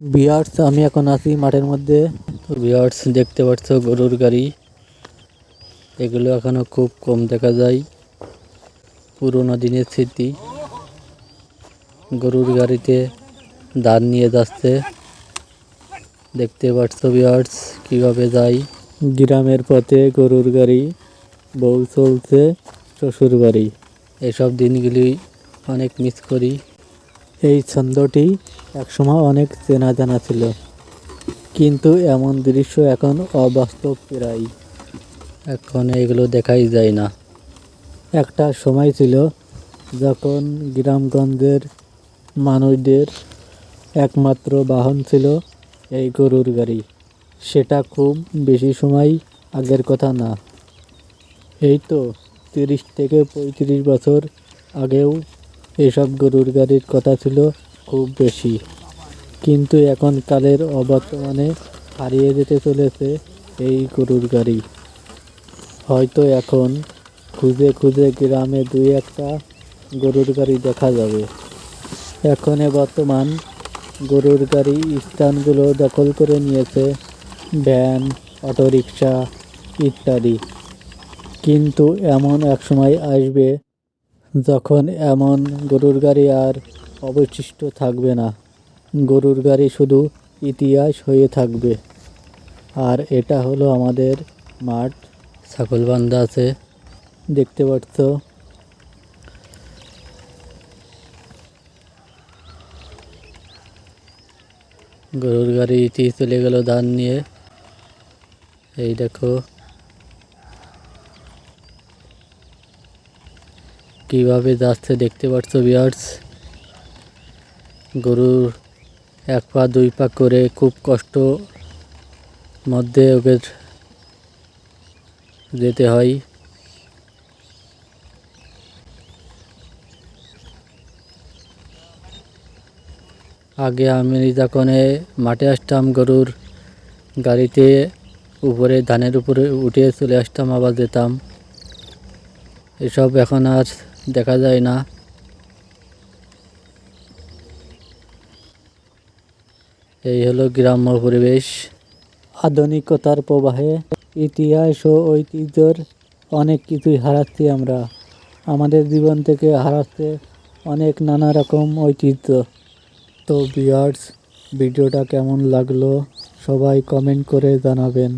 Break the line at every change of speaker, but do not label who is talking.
বিয়ার্স আমি এখন আছি মাঠের মধ্যে। তো বিয়ার্স দেখতে পাচ্ছ, গরুর গাড়ি। এগুলো এখনও খুব কম দেখা যায়। পুরোনো দিনের স্মৃতি। গরুর গাড়িতে ধান নিয়ে যাচ্ছে। দেখতে পাচ্ছ বিয়ার্স কীভাবে যায়। গ্রামের পথে গরুর গাড়ি, বউ চলছে শ্বশুর বাড়ি এসব দিনগুলি অনেক মিস করি। এই ছন্দটি একসময় অনেক চেনা জানা ছিল। কিন্তু এমন দৃশ্য এখন অবাস্তব প্রায়। এখন এগুলো দেখাই যায় না। একটা সময় ছিল যখন গ্রামগঞ্জের মানুষদের একমাত্র বাহন ছিল এই গরুর গাড়ি। সেটা খুব বেশি সময় আগের কথা না। এই তো তিরিশ থেকে পঁয়ত্রিশ বছর আগেও এসব গরুর গাড়ির কথা ছিল খুব বেশি। কিন্তু এখন কালের অবর্তমানে হারিয়ে যেতে চলেছে এই গরুর গাড়ি। হয়তো এখন খুঁজে খুঁজে গ্রামে দুই একটা গরুর গাড়ি দেখা যাবে। এখনে বর্তমান গরুর গাড়ি স্থানগুলো দখল করে নিয়েছে ভ্যান, অটোরিকশা ইত্যাদি। কিন্তু এমন এক সময় আসবে যখন এমন গরুর গাড়ি আর অবশিষ্ট থাকবে না। গরুর গাড়ি শুধু ইতিহাস হয়ে থাকবে। আর এটা হলো আমাদের মাঠ। ছাগল বান্ধা আছে। দেখতে পাচ্ছ। গরুর গাড়ি ইতি চলে গেল ধান নিয়ে। এই দেখো। কীভাবে যাচ্ছে দেখতে পাচ্ছ বিয়ার্স গরুর এক পা, দুই পা করে খুব কষ্ট মধ্যে ওকে যেতে হয়। আগে আমি যখন মাঠে আসতাম, গরুর গাড়িতে উপরে, ধানের উপরে উঠে চলে আসতাম, আবার যেতাম। এসব এখন আর দেখা যায় না। এই হলো গ্রাম্য পরিবেশ। আধুনিকতার প্রবাহে ইতিহাস ও ঐতিহ্যর অনেক কিছুই হারাচ্ছি আমরা। আমাদের জীবন থেকে হারাচ্ছে অনেক নানা রকম ঐতিহ্য। তো বিয়ার্স ভিডিওটা কেমন লাগল সবাই কমেন্ট করে জানাবেন।